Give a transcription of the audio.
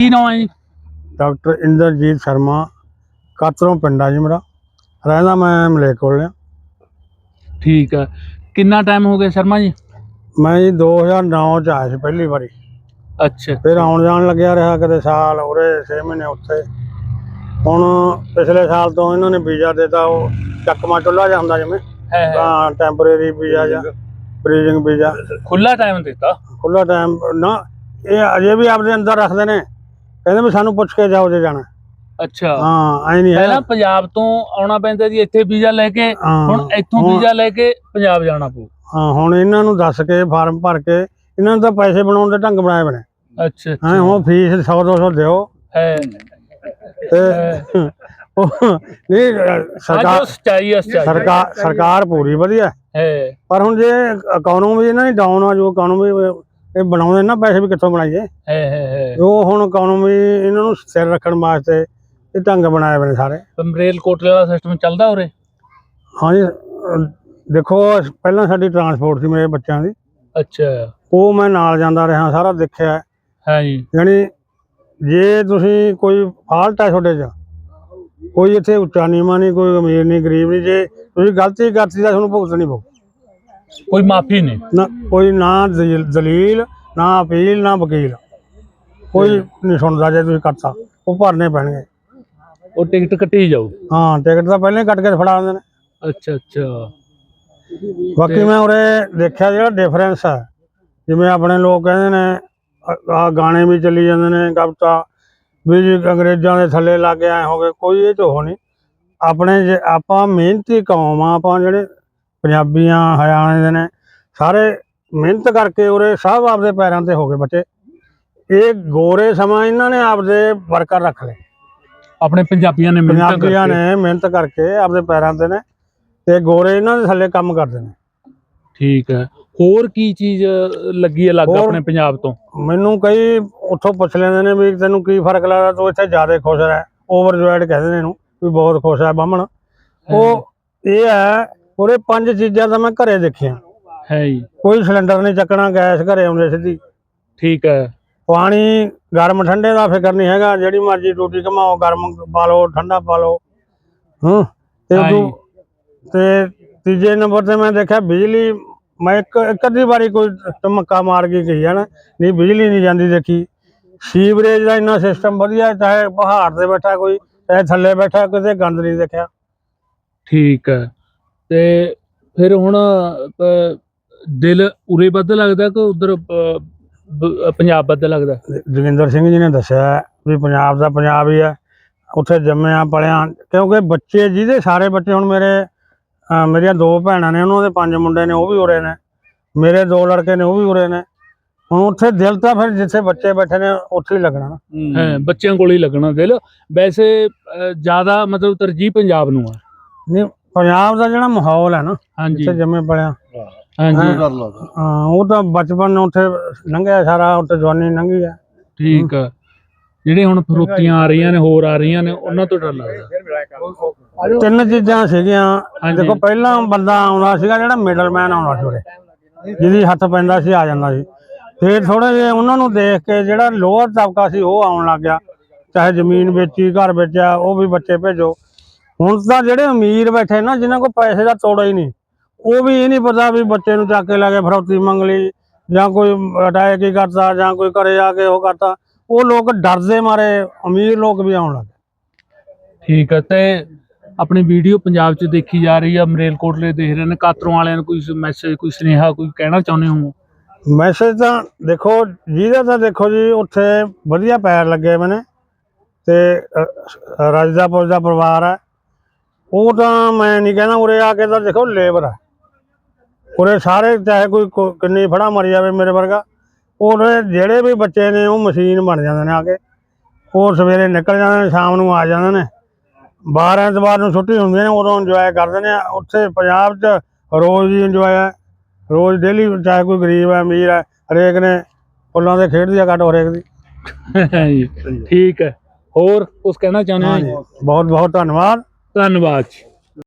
ਕੀ ਨਾਮ ਹੈ ਜੀ? ਡਾਕਟਰ ਇੰਦਰਜੀਤ ਸ਼ਰਮਾ ਕਾਤਰੋਂ ਪਿੰਡਾ ਜੀ ਮੇਰਾ। ਰਹਿੰਦਾ ਮੈਂ ਮਲੇਕੋਲ ਆ ਠੀਕ ਹੈ। ਕਿੰਨਾ ਟਾਈਮ ਹੋ ਗਿਆ ਸ਼ਰਮਾ ਜੀ? ਮੈਂ ਜੀ 2009 ਚ ਆਇਆ ਸੀ ਪਹਿਲੀ ਵਾਰੀ। ਅੱਛਾ। ਫਿਰ ਆਉਣ ਜਾਣ ਲੱਗਿਆ ਰਿਹਾ ਕਦੇ ਸਾਲ ਉਰੇ 6 ਮਹੀਨੇ ਉੱਥੇ। ਹੁਣ ਪਿਛਲੇ ਸਾਲ ਤੋਂ ਇਹਨਾਂ ਨੇ ਵੀਜ਼ਾ ਦਿੱਤਾ ਉਹ ਚੱਕਮਾ ਚੁੱਲਾ ਜਿਹਾ ਹੁੰਦਾ ਜਿਵੇਂ ਹੈ ਟੈਂਪਰੇਰੀ ਵੀਜ਼ਾ ਜਾਂ ਬਰੀਜਿੰਗ ਵੀਜ਼ਾ। ਖੁੱਲਾ ਟਾਈਮ ਦਿੱਤਾ? ਖੁੱਲਾ ਟਾਈਮ ਨਾ ਇਹ ਅਜੇ ਵੀ ਆਪਦੇ ਅੰਦਰ ਰੱਖਦੇ ਨੇ। ਕਹਿੰਦੇ ਵੀ ਸਾਨੂੰ ਪੁੱਛ ਕੇ ਜਾਓ ਜੇ ਜਾਣਾ। ਅੱਛਾ। ਹਾਂ ਐ ਨਹੀਂ ਹੈ ਪਹਿਲਾਂ ਪੰਜਾਬ ਤੋਂ ਆਉਣਾ ਪੈਂਦਾ ਜੀ ਇੱਥੇ ਵੀਜ਼ਾ ਲੈ ਕੇ ਹੁਣ ਇੱਥੋਂ ਵੀਜ਼ਾ ਲੈ ਕੇ ਪੰਜਾਬ ਜਾਣਾ ਪਊ। ਹਾਂ ਹੁਣ ਇਹਨਾਂ ਨੂੰ ਦੱਸ ਕੇ ਫਾਰਮ ਭਰ ਕੇ ਇਹਨਾਂ ਨੂੰ ਤਾਂ ਪੈਸੇ ਬਣਾਉਣ ਦੇ ਢੰਗ ਬਣਾਏ ਬਣੇ ਅੱਛਾ ਹਾਂ ਹੁਣ ਫੀਸ 100 200 ਦਿਓ। ਹੈ। ਨਹੀਂ ਸਰਕਾਰ ਸਚਾਈ ਸਰਕਾਰ ਸਰਕਾਰ ਪੂਰੀ ਵਧੀਆ। ਹੈ। ਪਰ ਹੁਣ ਜੇ ਇਕਨੋਮੀ ਇਹਨਾਂ ਦੀ ਡਾਊਨ ਆ ਜੋ ਇਕਨੋਮੀ ਇਹ ਬਣਾਉਂਦੇ ਨਾ ਪੈਸੇ ਵੀ ਕਿੱਥੋਂ ਬਣਾਈਏ? ਹੈ ਹੈ ਹੈ। ਉਹ ਹੁਣ ਇਕਨੋਮੀ ਇਹਨਾਂ ਨੂੰ ਸਿਰ ਰੱਖਣ ਵਾਸਤੇ ਇਹ ਢੰਗ ਬਣਾਏ ਬਣੇ ਸਾਰੇ। ਰੇਲ ਕੋਟਲੇ ਵਾਲਾ ਸਿਸਟਮ ਚੱਲਦਾ ਉਰੇ? ਹਾਂਜੀ ਦੇਖੋ ਪਹਿਲਾਂ ਸਾਡੀ ਟਰਾਂਸਪੋਰਟ ਸੀ ਮੇਰੇ ਬੱਚਿਆਂ ਦੀ। ਅੱਛਾ। ਉਹ ਮੈਂ ਨਾਲ ਜਾਂਦਾ ਰਿਹਾ ਸਾਰਾ ਦੇਖਿਆ। ਹੈ ਜੀ। ਯਾਨੀ ਜੇ ਤੁਸੀਂ ਕੋਈ ਫਾਲਟ ਹੈ ਤੁਹਾਡੇ 'ਚ ਕੋਈ ਇੱਥੇ ਉੱਚਾ ਨੀਵਾਂ ਨਹੀਂ ਕੋਈ ਅਮੀਰ ਨਹੀਂ ਗਰੀਬ ਨਹੀਂ ਜੇ ਤੁਸੀਂ ਗਲਤੀ ਕਰਤੀ ਤਾਂ ਤੁਹਾਨੂੰ ਭੁਗਤਣੀ ਪਊ। ਕੋਈ ਮਾਫੀ ਨਹੀਂ। ਨਾ ਕੋਈ ਨਾ ਦਲੀਲ ਦਲੀਲ, ਨਾ ਅਪੀਲ ਨਾ ਵਕੀਲ। ਕੋਈ ਨਹੀਂ ਸੁਣਦਾ ਜੇ ਤੁਸੀਂ ਕਰਤਾ। ਉਹ ਭਰਨੇ ਪੈਣਗੇ। ਉਹ ਟਿਕਟ ਕੱਟੀ ਜਾਊ। ਹਾਂ ਟਿਕਟ ਤਾਂ ਪਹਿਲਾਂ ਹੀ ਕੱਟ ਕੇ ਫੜਾ ਦਿੰਦੇ ਨੇ। ਅੱਛਾ ਅੱਛਾ। ਬਾਕੀ ਮੈਂ ਉਰੇ ਦੇਖਿਆ ਜਿਹੜਾ ਡਿਫਰੈਂਸ ਹੈ। ਜਿਵੇਂ ਆਪਣੇ ਲੋਕ ਕਹਿੰਦੇ ਨੇ ਆ ਗਾਣੇ ਵੀ ਚੱਲੀ ਜਾਂਦੇ ਨੇ ਕਵਿਤਾ। ਵੀ ਜੀ ਅੰਗਰੇਜ਼ਾਂ ਦੇ ਥੱਲੇ ਲੱਗ ਗਏ ਐ ਹੋ ਗਏ ਕੋਈ ਇਹ ਤੋਂ ਨਹੀਂ। ਆਪਣੇ ਜੇ ਆਪਾਂ ਮਿਹਨਤੀ ਕੌਮ ਆ ਆਪਾਂ ਜਿਹੜੇ ਪੰਜਾਬੀਆਂ ਹਰਿਆਣੇ ਦੇ ਨੇ ਸਾਰੇ ਮਿਹਨਤ ਕਰਕੇ ਉਰੇ ਸਭ ਆਪਦੇ ਪੈਰਾਂ ਤੇ ਹੋ ਗਏ ਬੱਚੇ। ਇਹ ਗੋਰੇ ਸਮਾਂ ਇਹਨਾਂ ਨੇ ਆਪਦੇ ਵਰਕਰ ਰੱਖ ਲਏ। ਆਪਣੇ ਪੰਜਾਬੀਆਂ ਨੇ ਮਿਹਨਤ ਪੰਜਾਬੀਆਂ ਕਰਕੇ ਨੇ ਮਿਹਨਤ ਕਰਕੇ ਆਪਦੇ ਪੈਰਾਂ ਤੇ ਨੇ ਤੇ ਗੋਰੇ ਇਹਨਾਂ ਦੇ ਥੱਲੇ ਕੰਮ ਕਰਦੇ ਨੇ। ਠੀਕ ਹੈ। ਹੋਰ ਕੀ ਚੀਜ਼ ਲੱਗੀ ਹੈ ਲੱਗ ਆਪਣੇ ਪੰਜਾਬ ਤੋਂ? ਮੈਨੂੰ ਕਈ ਉੱਥੋਂ ਪੁੱਛ ਲੈਂਦੇ ਨੇ ਵੀ ਤੈਨੂੰ ਕੀ ਫ਼ਰਕ ਲੱਗਦਾ ਤੂੰ ਇੱਥੇ ਜ਼ਿਆਦਾ ਖੁਸ਼ ਹੈ ਓਵਰਜੋਇਡ ਕਹਿੰਦੇ ਨੇ ਇਹਨੂੰ ਵੀ ਬਹੁਤ ਖੁਸ਼ ਹੈ ਬਾਹਮਣ। ਉਹ ਇਹ ਹੈ ਉਹਦੇ ਪੰਜ ਚੀਜ਼ਾਂ ਤਾਂ ਮੈਂ ਘਰੇ ਦੇਖੀਆਂ। ਹੈ ਜੀ। ਕੋਈ ਸਿਲੰਡਰ ਨਹੀਂ ਚੱਕਣਾ ਗੈਸ ਘਰੇ ਆਉਂਦੇ ਸਿੱਧੀ। ਠੀਕ ਹੈ। ਪਾਣੀ ਗਰਮ ਠੰਡੇ ਦਾ ਫਿਕਰ ਨਹੀਂ ਹੈਗਾ ਜਿਹੜੀ ਮਰਜ਼ੀ ਟੂਟੀ ਘਮਾਓ ਗਰਮ ਪਾ ਲਓ ਠੰਡਾ ਪਾ ਲਓ ਹੂੰ ਤੇ। ਉਦੋਂ ਤੇ ਤੀਜੇ ਨੰਬਰ ਤੇ ਮੈਂ ਦੇਖਿਆ ਬਿਜਲੀ ਮੈਂ ਇੱਕ ਇੱਕ ਅੱਧੀ ਵਾਰੀ ਕੋਈ ਧਮਕਾ ਮਾਰ ਕੇ ਗਈ ਹੈ ਨਾ ਨਹੀਂ ਬਿਜਲੀ ਨਹੀਂ ਜਾਂਦੀ ਦੇਖੀ। ਸੀਵਰੇਜ ਦਾ ਇੰਨਾ ਸਿਸਟਮ ਵਧੀਆ ਚਾਹੇ ਪਹਾੜ ਤੇ ਬੈਠਾ ਕੋਈ ਚਾਹੇ ਥੱਲੇ ਬੈਠਾ ਕਿਤੇ ਗੰਦ ਨਹੀਂ ਦੇਖਿਆ। ਠੀਕ ਹੈ। ਤੇ ਫਿਰ ਹੁਣ ਦਿਲ ਉਰੇ ਵੱਧ ਲੱਗਦਾ ਕਿ ਉਧਰ ਪੰਜਾਬ ਵੱਧ ਲੱਗਦਾ? ਜੋਗਿੰਦਰ ਸਿੰਘ ਜੀ ਨੇ ਦੱਸਿਆ ਵੀ ਪੰਜਾਬ ਦਾ ਪੰਜਾਬ ਹੀ ਹੈ ਉੱਥੇ ਜੰਮਿਆ ਪਲਿਆ ਕਿਉਂਕਿ ਬੱਚੇ ਜਿਹਦੇ ਸਾਰੇ ਬੱਚੇ ਹੁਣ ਮੇਰੇ ਅਹ ਮੇਰੀਆਂ ਦੋ ਭੈਣਾਂ ਨੇ ਉਹਨਾਂ ਦੇ ਪੰਜ ਮੁੰਡੇ ਨੇ ਉਹ ਵੀ ਉਰੇ ਨੇ। ਮੇਰੇ ਦੋ ਲੜਕੇ ਨੇ ਉਹ ਵੀ ਉਰੇ ਨੇ। ਹੁਣ ਉੱਥੇ ਦਿਲ ਤਾਂ ਫਿਰ ਜਿੱਥੇ ਬੱਚੇ ਬੈਠੇ ਨੇ ਉੱਥੇ ਹੀ ਲੱਗਣਾ ਨਾ। ਹੈ। ਬੱਚਿਆਂ ਕੋਲ ਹੀ ਲੱਗਣਾ ਦਿਲ। ਵੈਸੇ ਜ਼ਿਆਦਾ ਮਤਲਬ ਤਰਜੀਹ ਪੰਜਾਬ ਨੂੰ ਆ। ਨਹੀਂ ਪੰਜਾਬ ਦਾ ਜਿਹੜਾ ਮਾਹੌਲ ਹੈ ਨਾ ਹਾਂਜੀ। ਜਿੱਥੇ ਜੰਮੇ ਪਲਿਆ ਹਾਂਜੀ। ਹਾਂ? ਉਹ ਤਾਂ ਬਚਪਨ ਉੱਥੇ ਲੰਘਿਆ ਸਾਰਾ ਉੱਥੇ ਜਵਾਨੀ ਲੰਘੀ ਹੈ ਠੀਕ ਆ। ਜਿਹੜੇ ਹੁਣ ਫਰੂਤੀਆਂ ਆ ਰਹੀਆਂ ਨੇ ਹੋਰ ਆ ਰਹੀਆਂ ਨੇ ਉਹਨਾਂ ਤੋਂ ਡਰ ਲੱਗਦਾ। ਤਿੰਨ ਚੀਜ਼ਾਂ ਸੀਗੀਆਂ। ਦੇਖੋ ਪਹਿਲਾਂ ਬੰਦਾ ਆਉਂਦਾ ਸੀਗਾ ਜਿਹੜਾ ਮਿਡਲਮੈਨ ਆਉਂਦਾ ਸੀ ਉਰੇ। ਜਿਹਦੀ ਹੱਥ ਪੈਂਦਾ ਸੀ ਆ ਜਾਂਦਾ ਸੀ। ਫਿਰ ਥੋੜੇ ਜਿਹਾ ਉਹਨਾਂ ਨੂੰ ਦੇਖ ਕੇ ਜਿਹੜਾ ਲੋਅਰ ਤਬਕਾ ਸੀ ਉਹ ਆਉਣ ਲੱਗ ਗਿਆ। ਚਾਹੇ ਜ਼ਮੀਨ ਵੇਚੀ ਘਰ ਵੇਚਿਆ ਉਹ ਵੀ ਬੱਚੇ ਭੇਜੋ। ਹੁਣ ਤਾਂ ਜਿਹੜੇ ਅਮੀਰ ਬੈਠੇ ਨਾ ਜਿਨ੍ਹਾਂ ਕੋਲ ਪੈਸੇ ਦਾ ਤੋੜਾ ਹੀ ਨਹੀਂ ਉਹ ਵੀ ਇਹ ਨਹੀਂ ਪਤਾ ਵੀ ਬੱਚੇ ਨੂੰ ਚੱਕ ਕੇ ਲੈ ਕੇ ਫਰੌਤੀ ਮੰਗ ਲਈ ਜਾਂ ਕੋਈ ਅਟੈਕ ਹੀ ਕਰਤਾ ਜਾਂ ਕੋਈ ਘਰੇ ਆ ਕੇ ਉਹ ਕਰਤਾ। ਉਹ ਲੋਕ ਡਰਦੇ ਮਾਰੇ ਅਮੀਰ ਲੋਕ ਵੀ ਆਉਣ ਲੱਗ ਠੀਕ ਆ ਤੇ ਆਪਣੀ ਵੀਡੀਓ ਪੰਜਾਬ 'ਚ ਦੇਖੀ ਜਾ ਰਹੀ ਆ ਮਰੇਲਕੋਟਲੇ ਦੇਖ ਰਹੇ ਨੇ ਕਾਤਰੋਂ ਵਾਲਿਆਂ ਨੂੰ ਕੋਈ ਮੈਸੇਜ ਕੋਈ ਸੁਨੇਹਾ ਕੋਈ ਕਹਿਣਾ ਚਾਹੁੰਦੇ ਹੋ? ਮੈਸੇਜ ਤਾਂ ਦੇਖੋ ਜਿਹਦਾ ਤਾਂ ਦੇਖੋ ਜੀ ਉੱਥੇ ਵਧੀਆ ਪੈਰ ਲੱਗੇ ਹੋਏ ਨੇ ਤੇ ਰਾਜਦਾਪੁਰ ਦਾ ਪਰਿਵਾਰ ਹੈ ਉਹ ਤਾਂ ਮੈਂ ਨਹੀਂ ਕਹਿੰਦਾ ਉਰੇ ਆ ਕੇ ਤਾਂ ਦੇਖੋ ਲੇਬਰ ਹੈ। ਉਰੇ ਸਾਰੇ ਚਾਹੇ ਕੋਈ ਕੋ- ਕਿੰਨੀ ਫੜਾ ਮਰ ਜਾਵੇ ਮੇਰੇ ਵਰਗਾ ਉਰੇ ਜਿਹੜੇ ਵੀ ਬੱਚੇ ਨੇ ਉਹ ਮਸ਼ੀਨ ਬਣ ਜਾਂਦੇ ਨੇ ਆ ਕੇ। ਉਹ ਸਵੇਰੇ ਨਿਕਲ ਜਾਂਦੇ ਨੇ ਸ਼ਾਮ ਨੂੰ ਆ ਜਾਂਦੇ ਨੇ। 12 ਐਤਵਾਰ ਨੂੰ ਛੁੱਟੀ ਹੁੰਦੀ ਨੇ ਉਦੋਂ ਇੰਜੋਏ ਕਰਦੇ ਨੇ। ਉੱਥੇ ਪੰਜਾਬ 'ਚ ਰੋਜ਼ ਹੀ ਇੰਜੋਏ ਹੈ। ਰੋਜ਼ ਡੇਲੀ ਚਾਹੇ ਕੋਈ ਗਰੀਬ ਹੈ ਅਮੀਰ ਹੈ ਹਰੇਕ ਨੇ ਫੁੱਲਾਂ ਦੇ ਖੇਡਦੀ ਆ ਕੱਟ ਹਰੇਕ ਦੀ। ਜੀ ਠੀਕ ਹੈ। ਹੋਰ ਕੁਝ ਕਹਿਣਾ ਚਾਹੁੰਦੇ ਹੋ ਜੀ? ਬਹੁਤ ਬਹੁਤ ਧੰਨਵਾਦ। ਧੰਨਵਾਦ ਜੀ।